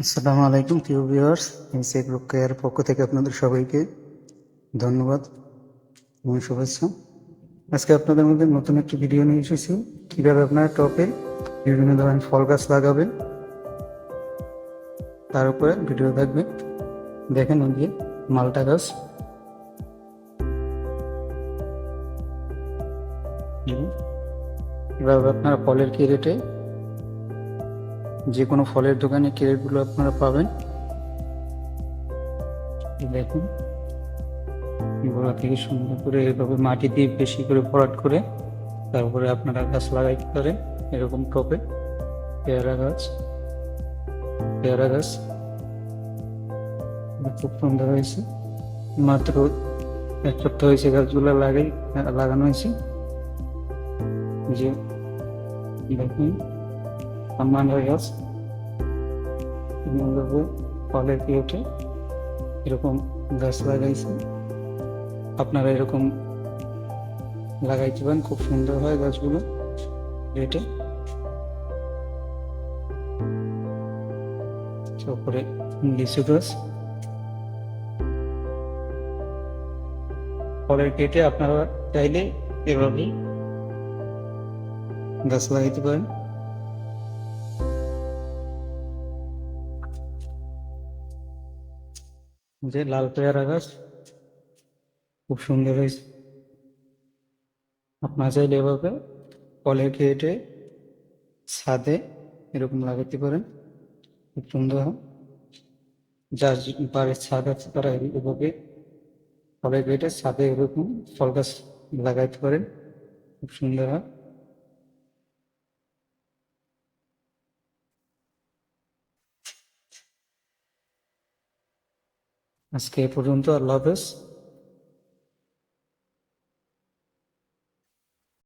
আসসালামু আলাইকুম, প্রিয় ভিউয়ার্স। এসে গ্রুপ কেয়ার পক্ষ থেকে আপনাদের সবাইকে ধন্যবাদ এবং শুভেচ্ছা। আজকে আপনাদের মধ্যে নতুন একটি ভিডিও নিয়ে এসেছি। কীভাবে আপনারা টপে বিভিন্ন ধরনের ফল গাছ লাগাবেন, তার উপরে ভিডিও থাকবে দেখেন ওই যে মালটা গাছ। এভাবে আপনারা ফলের ক্যারেটে যে কোনো ফলের দোকানে ক্যারেটগুলো আপনারা পাবেন। দেখুন। গোড়া থেকে সুন্দর করে এভাবে মাটি দিয়ে বেশি করে ভরাট করে তারপরে আপনারা গাছ লাগাইতে পারেন এরকম টপে। পেয়ারা গাছ। পেয়ারা গাছ। খুব সুন্দর হয়েছে। মাত্র এক সপ্তাহ হয়েছে গাছগুলো লাগাই, লাগানো হয়েছে। যে দেখুন। সম্মান গেছে। মূল্যবোধ ফলের পিওটে এরকম গাছ লাগাইছে আপনারা এরকম লাগাইতে পারেন খুব সুন্দর হয় গাছগুলো, রেটে? তারপরে লিচু গাছ। ফলের কেটে আপনারা চাইলে এভাবেই গাছ লাগাইতে পারেন। যে লাল পেয়ারা গাছ খুব সুন্দর হয়েছে। আপনার চাইলে এভাবে ফলের কেটে ছাদে এরকম লাগাতে পারেন। খুব সুন্দর হয়। যার বাড়ির ছাদ আছে তারা এভাবে ফলের কেটে ছাদে এরকম ফল গাছ লাগাইতে পারেন। খুব সুন্দর হয়। আজকে এ পর্যন্ত আল্লাহ হাফেজ।